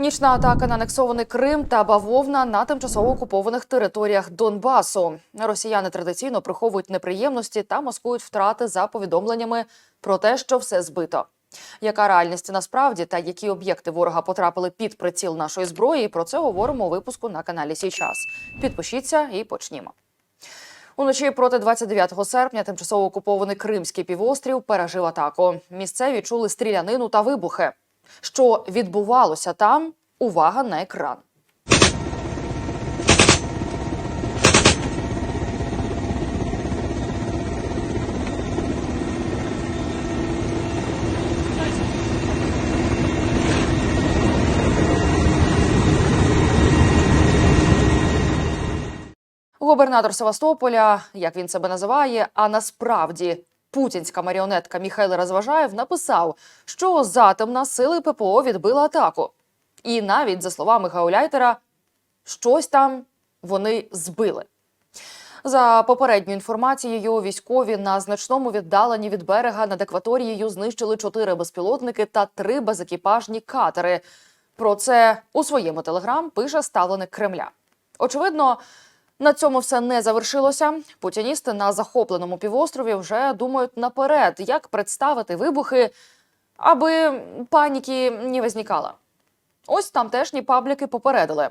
Нічна атака на анексований Крим та бавовна на тимчасово окупованих територіях Донбасу. Росіяни традиційно приховують неприємності та маскують втрати за повідомленнями про те, що все збито. Яка реальність насправді та які об'єкти ворога потрапили під приціл нашої зброї? Про це говоримо у випуску на каналі Січас. Підпишіться і почнімо. Уночі проти 29 серпня тимчасово окупований Кримський півострів пережив атаку. Місцеві чули стрілянину та вибухи. Що відбувалося там? Увага на екран. Губернатор Севастополя, як він себе називає, а насправді путінська маріонетка Міхайл Розважаєв написав, що затемна сили ППО відбили атаку. І навіть, за словами Гауляйтера, щось там вони збили. За попередньою інформацією, військові на значному віддаленні від берега над екваторією знищили чотири безпілотники та три безекіпажні катери. Про це у своєму телеграм пише ставленик Кремля. Очевидно, на цьому все не завершилося. Путіністи на захопленому півострові вже думають наперед, як представити вибухи, аби паніки не возникало. Ось тамтешні пабліки попередили.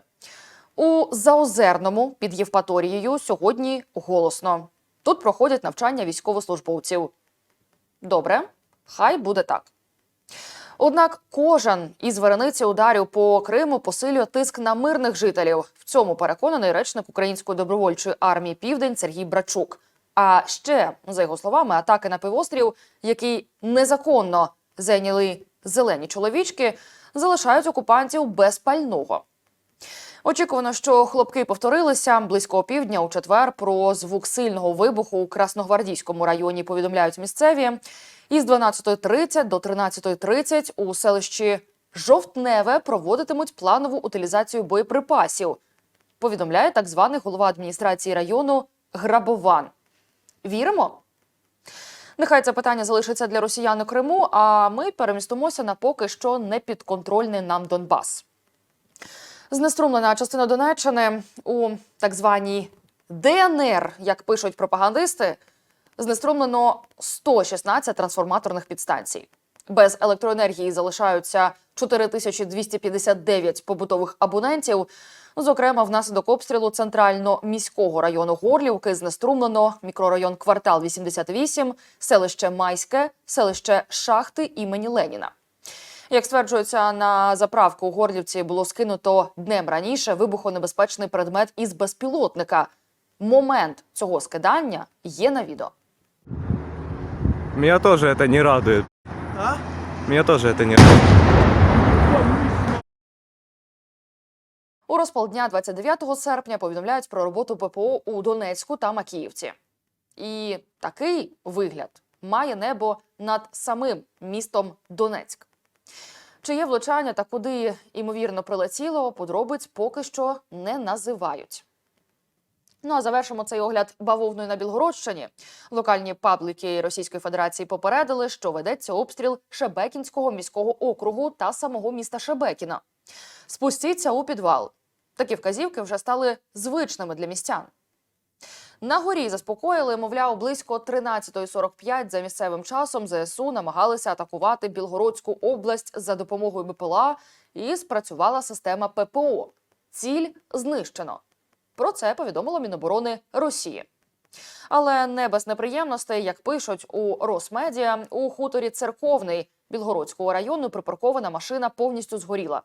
У Заозерному під Євпаторією сьогодні голосно. Тут проходять навчання військовослужбовців. Добре, хай буде так. Однак кожен із верениці ударів по Криму посилює тиск на мирних жителів. В цьому переконаний речник Української добровольчої армії Південь Сергій Брачук. А ще, за його словами, атаки на півострів, який незаконно зайняли зелені чоловічки, залишають окупантів без пального. Очікувано, що хлопки повторилися близько півдня у четвер. Про звук сильного вибуху у Красногвардійському районі повідомляють місцеві. Із 12.30 до 13.30 у селищі Жовтневе проводитимуть планову утилізацію боєприпасів. Повідомляє так званий голова адміністрації району Грабован. Віримо? Нехай це питання залишиться для росіян у Криму, а ми перемістимося на поки що непідконтрольний нам Донбас. Знеструмлена частина Донеччини у так званій ДНР, як пишуть пропагандисти, знеструмлено 116 трансформаторних підстанцій. Без електроенергії залишаються 4259 побутових абонентів. Зокрема, внаслідок обстрілу центрально-міського району Горлівки знеструмлено мікрорайон Квартал 88, селище Майське, селище Шахти імені Леніна. Як стверджується, на заправку у Горлівці було скинуто днем раніше вибухонебезпечний предмет із безпілотника. Момент цього скидання є на відео. Меня тоже это не радует. А? Меня тоже это не радует. У розпал дня 29 серпня повідомляють про роботу ППО у Донецьку та Макіївці. І такий вигляд має небо над самим містом Донецьк. Чи є влучання та куди ймовірно прилетіло, подробиць поки що не називають. Ну а завершимо цей огляд бавовною на Білгородщині. Локальні пабліки Російської Федерації попередили, що ведеться обстріл Шебекінського міського округу та самого міста Шебекіна. Спустіться у підвал. Такі вказівки вже стали звичними для містян. На горі заспокоїли, мовляв, близько 13.45 за місцевим часом ЗСУ намагалися атакувати Білгородську область за допомогою БПЛА і спрацювала система ППО. Ціль знищено. Про це повідомило Міноборони Росії. Але не без неприємностей, як пишуть у Росмедіа, у хуторі церковний Білгородського району припаркована машина повністю згоріла.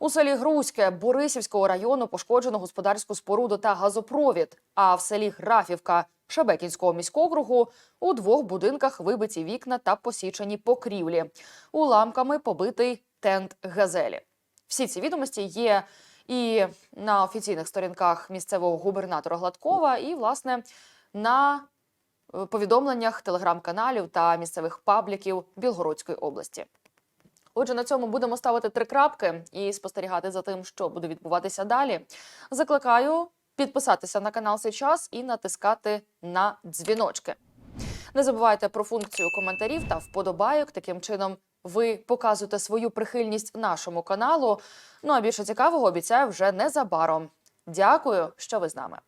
У селі Грузьке Борисівського району пошкоджено господарську споруду та газопровід. А в селі Графівка Шебекінського міськокругу у двох будинках вибиті вікна та посічені покрівлі. Уламками побитий тент газелі. Всі ці відомості є і на офіційних сторінках місцевого губернатора Гладкова, і власне на е, повідомленнях телеграм-каналів та місцевих пабліків Білгородської області. Отже, на цьому будемо ставити три крапки і спостерігати за тим, що буде відбуватися далі. Закликаю підписатися на канал «Сейчас» і натискати на дзвіночки. Не забувайте про функцію коментарів та вподобайок. Таким чином ви показуєте свою прихильність нашому каналу. Ну а більше цікавого обіцяю вже незабаром. Дякую, що ви з нами.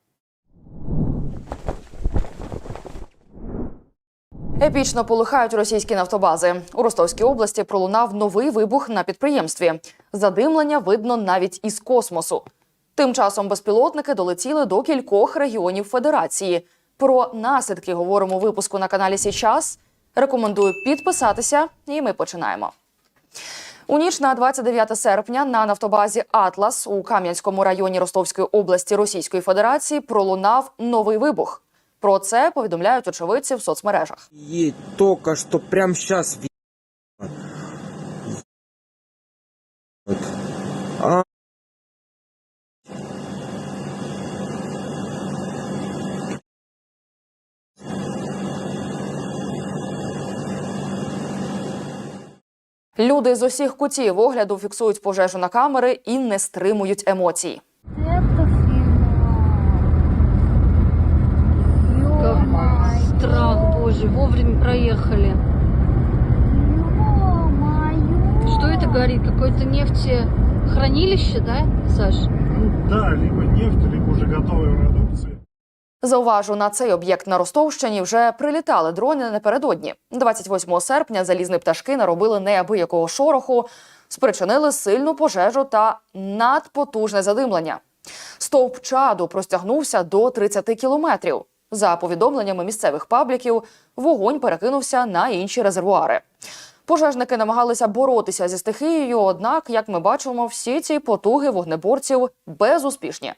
Епічно полихають російські нафтобази. У Ростовській області пролунав новий вибух на підприємстві. Задимлення видно навіть із космосу. Тим часом безпілотники долетіли до кількох регіонів Федерації. Про наслідки говоримо у випуску на каналі Січас. Рекомендую підписатися, і ми починаємо. У ніч на 29 серпня на нафтобазі Атлас у Кам'янському районі Ростовської області Російської Федерації пролунав новий вибух. Про це повідомляють очевидці в соцмережах. И только що прямо сейчас Люди з усіх кутів огляду фіксують пожежу на камери і не стримують емоцій. Это финал. Какой страх, боже, вовремя проехали. Ё-моё. Что это горит? Какое-то нефтехранилище, да, Саш? Ну да, либо нефть, либо уже готовая продукция. Зауважу, на цей об'єкт на Ростовщині вже прилітали дрони напередодні. 28 серпня залізні пташки наробили неабиякого шороху, спричинили сильну пожежу та надпотужне задимлення. Стовп чаду простягнувся до 30 кілометрів. За повідомленнями місцевих пабліків, вогонь перекинувся на інші резервуари. Пожежники намагалися боротися зі стихією, однак, як ми бачимо, всі ці потуги вогнеборців безуспішні.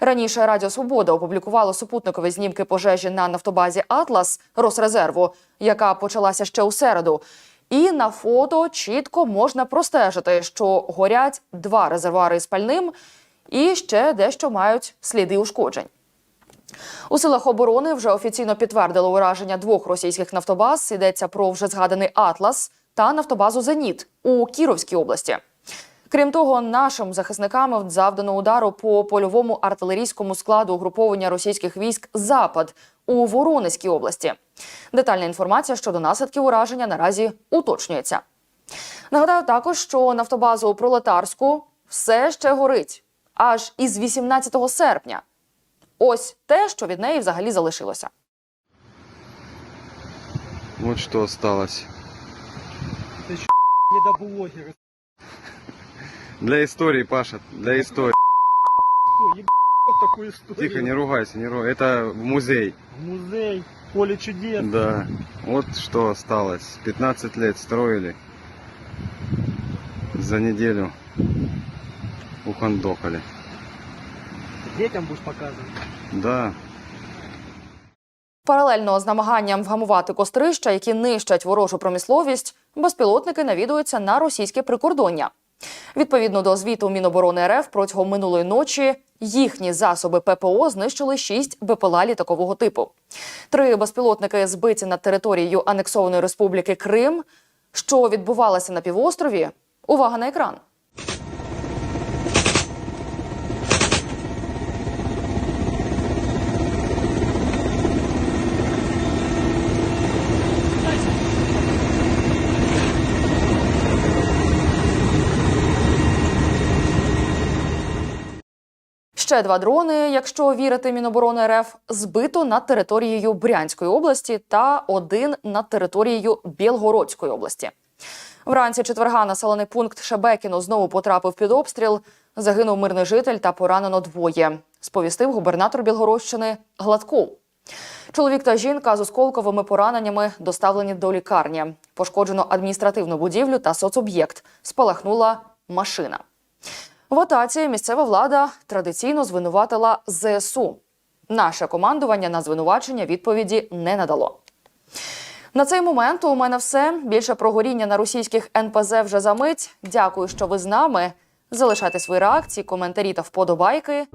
Раніше Радіо Свобода опублікувало супутникові знімки пожежі на нафтобазі Атлас Росрезерву, яка почалася ще у середу. І на фото чітко можна простежити, що горять два резервуари з пальним і ще дещо мають сліди ушкоджень. У силах оборони вже офіційно підтвердили ураження двох російських нафтобаз. Йдеться про вже згаданий Атлас та нафтобазу Зеніт у Кіровській області. Крім того, нашим захисникам завдано удару по польовому артилерійському складу угруповання російських військ Запад у Воронезькій області. Детальна інформація щодо наслідків ураження наразі уточнюється. Нагадаю також, що нафтобаза у Пролетарську все ще горить аж із 18 серпня. Ось те, що від неї взагалі залишилося. Вот что осталось. Недоблогеры. Для истории, Паша, для истории. Такую историю. Тихо, не ругайся, не ругайся. Это в музей. Музей, поле чудес. Да. Вот что осталось. 15 лет строили. За неделю ухандокали. Детям будешь показывать. Да. Паралельно з намаганням вгамувати кострища, які нищать ворожу промисловість, безпілотники навідуються на російське прикордоння. Відповідно до звіту Міноборони РФ протягом минулої ночі їхні засоби ППО знищили шість БПЛА літакового типу. Три безпілотники збиті над територією анексованої республіки Крим. Що відбувалося на півострові? Увага на екран. Ще два дрони, якщо вірити Міноборони РФ, збито над територією Брянської області та один над територією Білгородської області. Вранці четверга населений пункт Шебекіно знову потрапив під обстріл. Загинув мирний житель та поранено двоє. Сповістив губернатор Білгородщини Гладков. Чоловік та жінка з осколковими пораненнями доставлені до лікарні. Пошкоджено адміністративну будівлю та соцоб'єкт. Спалахнула машина. В атаці місцева влада традиційно звинуватила ЗСУ. Наше командування на звинувачення відповіді не надало. На цей момент у мене все. Більше про горіння на російських НПЗ вже за мить. Дякую, що ви з нами. Залишайте свої реакції, коментарі та вподобайки.